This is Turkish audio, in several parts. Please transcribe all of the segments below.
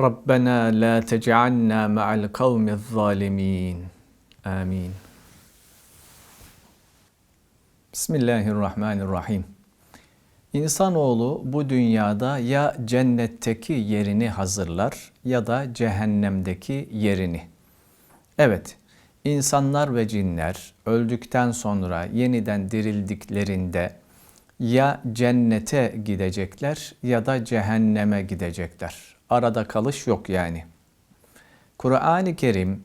Rabbena la tec'alna ma'al kavmiz zalimin. Amin. Bismillahirrahmanirrahim. İnsanoğlu bu dünyada ya cennetteki yerini hazırlar ya da cehennemdeki yerini. Evet, insanlar ve cinler öldükten sonra yeniden dirildiklerinde ya cennete gidecekler ya da cehenneme gidecekler. Arada kalış yok yani. Kur'an-ı Kerim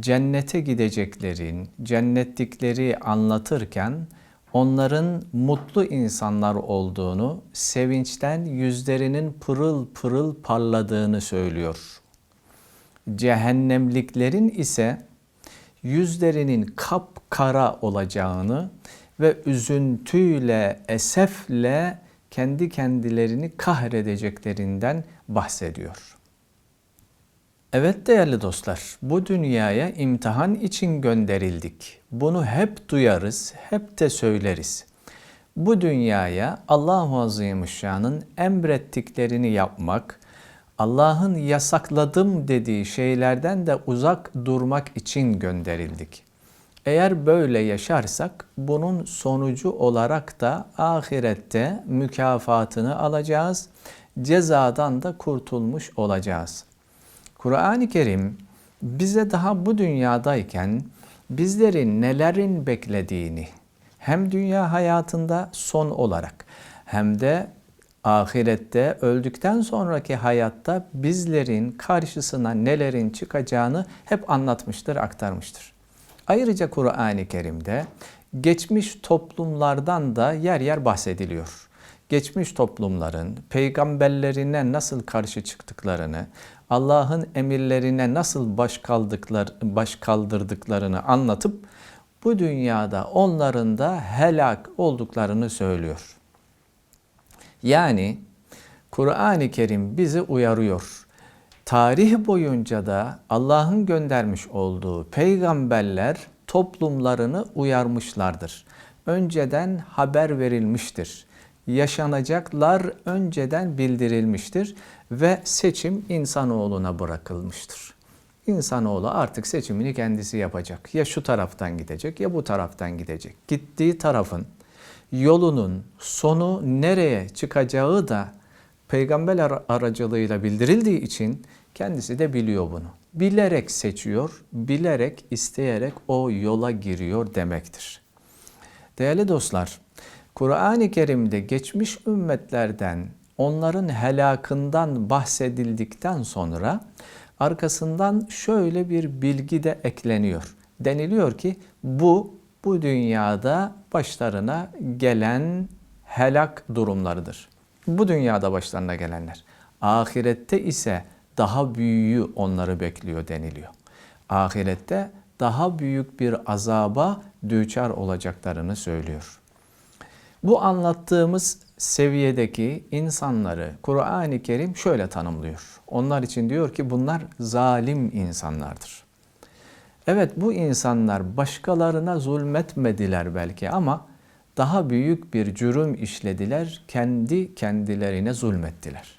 cennete gideceklerin, cennetlikleri anlatırken onların mutlu insanlar olduğunu, sevinçten yüzlerinin pırıl pırıl parladığını söylüyor. Cehennemliklerin ise yüzlerinin kapkara olacağını ve üzüntüyle, esefle kendi kendilerini kahredeceklerinden bahsediyor. Evet değerli dostlar, bu dünyaya imtihan için gönderildik. Bunu hep duyarız, hep de söyleriz. Bu dünyaya Allahu Azimüşşan'ın emrettiklerini yapmak, Allah'ın yasakladım dediği şeylerden de uzak durmak için gönderildik. Eğer böyle yaşarsak bunun sonucu olarak da ahirette mükafatını alacağız, cezadan da kurtulmuş olacağız. Kur'an-ı Kerim bize daha bu dünyadayken bizlerin nelerin beklediğini hem dünya hayatında son olarak hem de ahirette öldükten sonraki hayatta bizlerin karşısına nelerin çıkacağını hep anlatmıştır, aktarmıştır. Ayrıca Kur'an-ı Kerim'de geçmiş toplumlardan da yer yer bahsediliyor. Geçmiş toplumların peygamberlerine nasıl karşı çıktıklarını, Allah'ın emirlerine nasıl baş, kaldıklar, baş kaldırdıklarını anlatıp bu dünyada onların da helak olduklarını söylüyor. Yani Kur'an-ı Kerim bizi uyarıyor. Tarih boyunca da Allah'ın göndermiş olduğu peygamberler toplumlarını uyarmışlardır. Önceden haber verilmiştir. Yaşanacaklar önceden bildirilmiştir ve seçim insanoğluna bırakılmıştır. İnsanoğlu artık seçimini kendisi yapacak. Ya şu taraftan gidecek ya bu taraftan gidecek. Gittiği tarafın yolunun sonu nereye çıkacağı da peygamber aracılığıyla bildirildiği için kendisi de biliyor bunu. Bilerek seçiyor, bilerek, isteyerek o yola giriyor demektir. Değerli dostlar, Kur'an-ı Kerim'de geçmiş ümmetlerden onların helakından bahsedildikten sonra arkasından şöyle bir bilgi de ekleniyor. Deniliyor ki bu bu dünyada başlarına gelen helak durumlarıdır. Bu dünyada başlarına gelenler. Ahirette ise daha büyüğü onları bekliyor deniliyor. Ahirette daha büyük bir azaba düçar olacaklarını söylüyor. Bu anlattığımız seviyedeki insanları Kur'an-ı Kerim şöyle tanımlıyor. Onlar için diyor ki bunlar zalim insanlardır. Evet bu insanlar başkalarına zulmetmediler belki ama daha büyük bir cürüm işlediler, kendi kendilerine zulmettiler.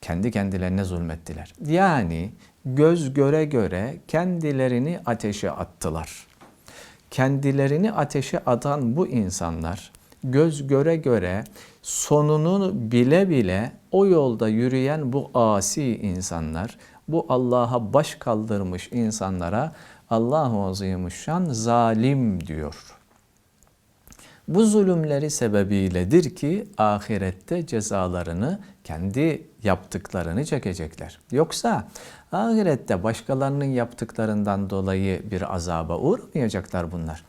Kendi kendilerine zulmettiler. Yani göz göre göre kendilerini ateşe attılar. Kendilerini ateşe atan bu insanlar göz göre göre sonunu bile bile o yolda yürüyen bu asi insanlar, bu Allah'a baş kaldırmış insanlara Allahu Azimuşşan zalim diyor. Bu zulümleri sebebiyledir ki ahirette cezalarını kendi yaptıklarını çekecekler. Yoksa ahirette başkalarının yaptıklarından dolayı bir azaba uğramayacaklar bunlar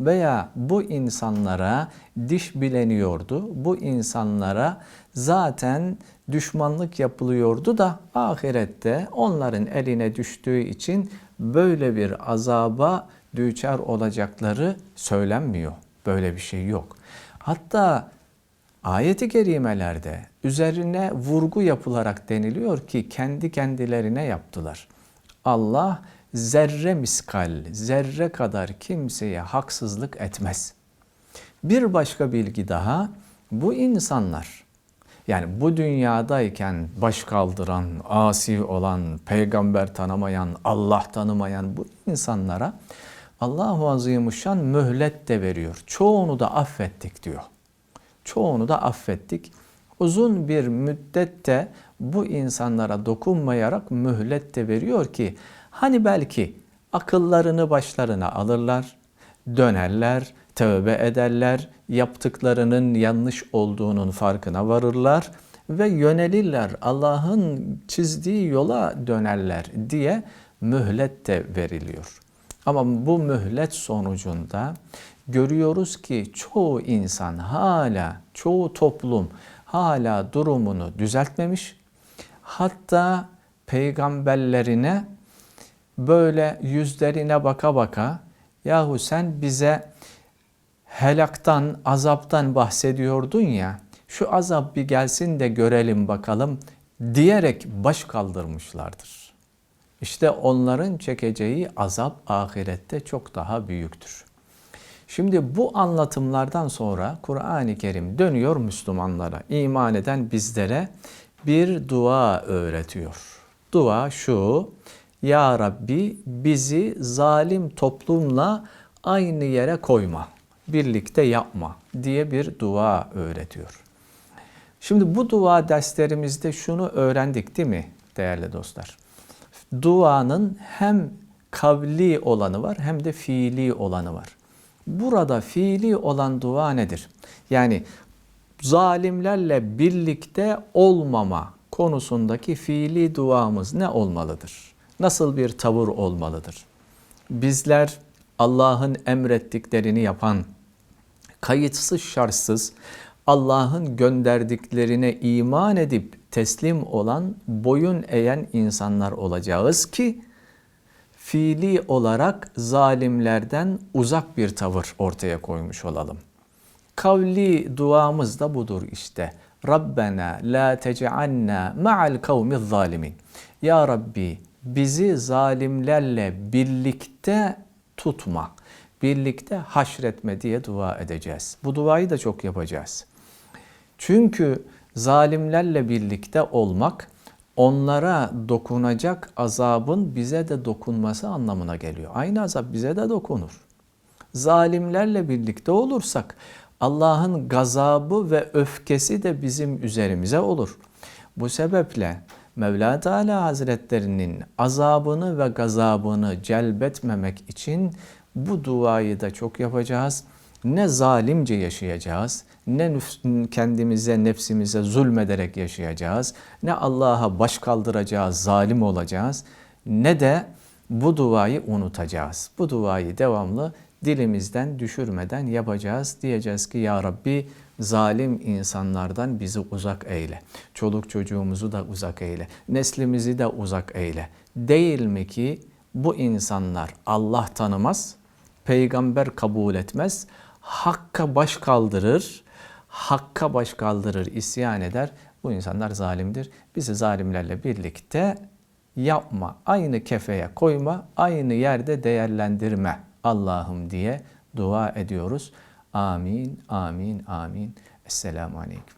veya bu insanlara diş bileniyordu. Bu insanlara zaten düşmanlık yapılıyordu da ahirette onların eline düştüğü için böyle bir azaba düçar olacakları söylenmiyor. Böyle bir şey yok. Hatta ayeti kerimelerde üzerine vurgu yapılarak deniliyor ki kendi kendilerine yaptılar. Allah zerre miskal, zerre kadar kimseye haksızlık etmez. Bir başka bilgi daha, bu insanlar Yani bu dünyadayken baş kaldıran, asi olan, peygamber tanımayan, Allah tanımayan bu insanlara Allahu Azimuşşan mühlet de veriyor. Çoğunu da affettik diyor. Çoğunu da affettik. Uzun bir müddette bu insanlara dokunmayarak mühlet de veriyor ki hani belki akıllarını başlarına alırlar, dönerler, tövbe ederler, yaptıklarının yanlış olduğunun farkına varırlar ve yönelirler. Allah'ın çizdiği yola dönerler diye mühlet de veriliyor. Ama bu mühlet sonucunda görüyoruz ki çoğu insan hala, çoğu toplum hala durumunu düzeltmemiş. Hatta peygamberlerine böyle yüzlerine baka baka yahu sen bize helaktan, azaptan bahsediyordun ya şu azap bir gelsin de görelim bakalım diyerek baş kaldırmışlardır. İşte onların çekeceği azap ahirette çok daha büyüktür. Şimdi bu anlatımlardan sonra Kur'an-ı Kerim dönüyor Müslümanlara, iman eden bizlere bir dua öğretiyor. Dua şu, Ya Rabbi bizi zalim toplumla aynı yere koyma, birlikte yapma diye bir dua öğretiyor. Şimdi bu dua derslerimizde şunu öğrendik değil mi değerli dostlar? Duanın hem kavli olanı var hem de fiili olanı var. Burada fiili olan dua nedir? Yani zalimlerle birlikte olmama konusundaki fiili duamız ne olmalıdır? Nasıl bir tavır olmalıdır? Bizler Allah'ın emrettiklerini yapan, kayıtsız şartsız Allah'ın gönderdiklerine iman edip teslim olan, boyun eğen insanlar olacağız ki fiili olarak zalimlerden uzak bir tavır ortaya koymuş olalım. Kavli duamız da budur işte. Rabbena la tec'alna ma'al kavmi zalimin. Ya Rabbi bizi zalimlerle birlikte tutma, birlikte haşretme diye dua edeceğiz. Bu duayı da çok yapacağız. Çünkü zalimlerle birlikte olmak onlara dokunacak azabın bize de dokunması anlamına geliyor. Aynı azap bize de dokunur. Zalimlerle birlikte olursak Allah'ın gazabı ve öfkesi de bizim üzerimize olur. Bu sebeple Mevla Teala Hazretlerinin azabını ve gazabını celbetmemek için bu duayı da çok yapacağız. Ne zalimce yaşayacağız, ne kendimize, nefsimize zulmederek yaşayacağız, ne Allah'a baş kaldıracağız, zalim olacağız, ne de bu duayı unutacağız. Bu duayı devamlı dilimizden düşürmeden yapacağız. Diyeceğiz ki Ya Rabbi zalim insanlardan bizi uzak eyle. Çoluk çocuğumuzu da uzak eyle. Neslimizi de uzak eyle. Değil mi ki bu insanlar Allah tanımaz, peygamber kabul etmez, hakka baş kaldırır, hakka baş kaldırır, isyan eder. Bu insanlar zalimdir. Bizi zalimlerle birlikte yapma, aynı kefeye koyma, aynı yerde değerlendirme Allah'ım diye dua ediyoruz. Amin, amin, amin. Esselamu Aleyküm.